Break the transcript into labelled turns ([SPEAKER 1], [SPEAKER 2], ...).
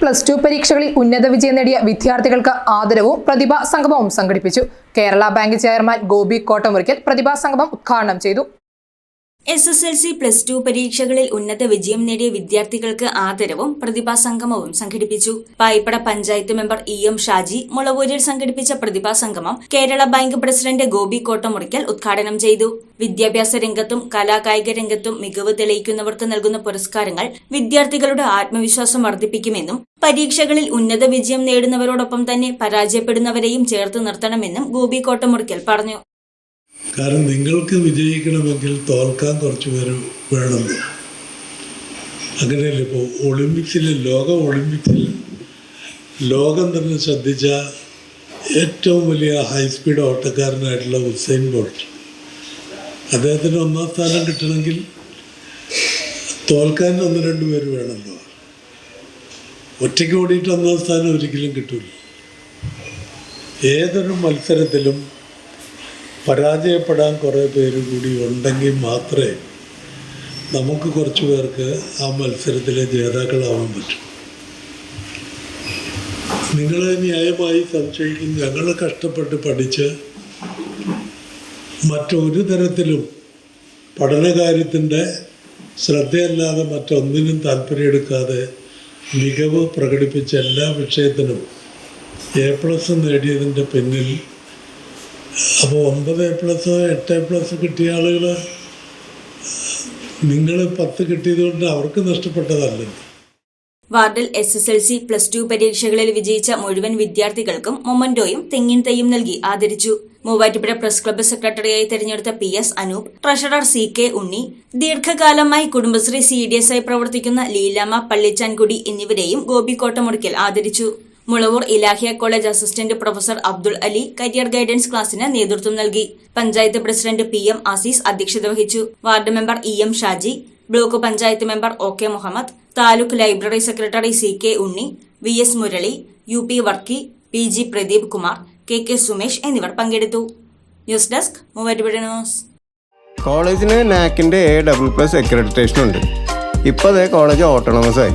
[SPEAKER 1] Plus two പരീക്ഷകളിൽ ഉന്നത വിജയം നേടിയ വിദ്യാർത്ഥികൾക്ക് ആദരവും പ്രതിഭാ സംഗമവും സംഘടിപ്പിച്ചു. കേരള ബാങ്ക് ചെയർമാൻ ഗോപി കോട്ടമുറിക്കൽ പ്രതിഭാ സംഗമം ഉദ്ഘാടനം ചെയ്തു.
[SPEAKER 2] S S L C plus two പരീക്ഷകളിൽ ഉന്നത വിജയം നേടിയ വിദ്യാർത്ഥികൾക്ക് ആദരവും പ്രതിഭാ സംഗമവും സംഘടിപ്പിച്ചു. Payippada panchayat member E M Shaji മുളവൂരിൽ സംഘടിപ്പിച്ച പ്രതിഭാ സംഗമം കേരള ബാങ്ക് പ്രസിഡന്റ് ഗോപി കോട്ടമുറിക്കൽ ഉദ്ഘാടനം ചെയ്തു. വിദ്യാഭ്യാസ രംഗത്തും കലാകായിക രംഗത്തും മികവ് തെളിയിക്കുന്നവർക്ക് നൽകുന്ന പുരസ്കാരങ്ങൾ വിദ്യാർത്ഥികളുടെ ആത്മവിശ്വാസം വർദ്ധിപ്പിക്കുമെന്നും പരീക്ഷകളിൽ ഉന്നത വിജയം നേടുന്നവരോടൊപ്പം തന്നെ പരാജയപ്പെടുന്നവരെയും ചേർത്ത് നിർത്തണമെന്നും ഗോപി കോട്ടമുറിക്കൽ പറഞ്ഞു.
[SPEAKER 3] കാരണം നിങ്ങൾക്ക് വിജയിക്കണമെങ്കിൽ തോൽക്കാൻ കുറച്ച് പേര് വേണം. അങ്ങനെയല്ല ഇപ്പോൾ ഒളിമ്പിക്സിൽ ലോക ഒളിമ്പിക്സിൽ ലോകം തന്നെ ശ്രദ്ധിച്ച ഏറ്റവും വലിയ ഹൈ ഹൈസ്പീഡ് ഓട്ടക്കാരനായിട്ടുള്ള ഉസൈൻ ബോൾട്ട്. അദ്ദേഹത്തിന് ഒന്നാം സ്ഥാനം കിട്ടണമെങ്കിൽ തോൽക്കാൻ ഒന്ന് രണ്ട് പേര് വേണമല്ലോ ഒറ്റയ്ക്ക് ഓടിയിട്ട് ഒന്നാം സ്ഥാനം ഒരിക്കലും കിട്ടില്ല ഏതൊരു മത്സരത്തിലും പരാജയപ്പെടാൻ കുറേ പേര് കൂടി ഉണ്ടെങ്കിൽ മാത്രമേ നമുക്ക് കുറച്ച് പേർക്ക് ആ മത്സരത്തിലെ ജേതാക്കളാവാൻ പറ്റും. നിങ്ങൾ ന്യായമായി സംശയിക്കും. ഞങ്ങൾ കഷ്ടപ്പെട്ട് പഠിച്ച് മറ്റൊരു തരത്തിലും പഠനകാര്യത്തിന്റെ ശ്രദ്ധയല്ലാതെ മറ്റൊന്നിനും താല്പര്യമെടുക്കാതെ മികവ് പ്രകടിപ്പിച്ച എല്ലാ വിഷയത്തിനും എ പ്ലസ് നേടിയതിന്റെ പിന്നിൽ അപ്പോൾ ഒമ്പത് പ്ലസ് എട്ട് പ്ലസ് കിട്ടിയ ആളുകൾ നിങ്ങൾ പത്ത് കിട്ടിയത് കൊണ്ട് അവർക്ക് നഷ്ടപ്പെട്ടതല്ലല്ലോ
[SPEAKER 2] വാർഡിൽ S S L C plus two പരീക്ഷകളിൽ വിജയിച്ച മുഴുവൻ വിദ്യാർത്ഥികൾക്കും മൊമന്റോയും തെങ്ങിൻ തൈയും നൽകി ആദരിച്ചു. മൂവാറ്റുപുഴ പ്രസ് ക്ലബ്ബ് സെക്രട്ടറിയായി തെരഞ്ഞെടുത്ത P S Anoop treasurer C K Unni ദീർഘകാലമായി കുടുംബശ്രീ സി ഡി എസ് ആയി പ്രവർത്തിക്കുന്ന ലീലാമ പള്ളിച്ചാൻകുടി എന്നിവരെയും ഗോപി കോട്ടമുറിക്കൽ ആദരിച്ചു. Mulavoor Ilahiya college assistant professor Abdul Ali career guidance ക്ലാസിന് നേതൃത്വം നൽകി. Panchayat president P M Azeez അധ്യക്ഷത വഹിച്ചു. Ward member E M Shaji block panchayat member O K Muhammad taluk library secretary C K Unni V S Murali U P Varkey P G Pradeep Kumar K K Sumesh എന്നിവർ പങ്കെടുത്തു. News desk news.
[SPEAKER 4] കോളേജിന് നാക്കിന്റെ A double plus accreditation ഉണ്ട്. ഇപ്പോൾ college autonomous ആയി.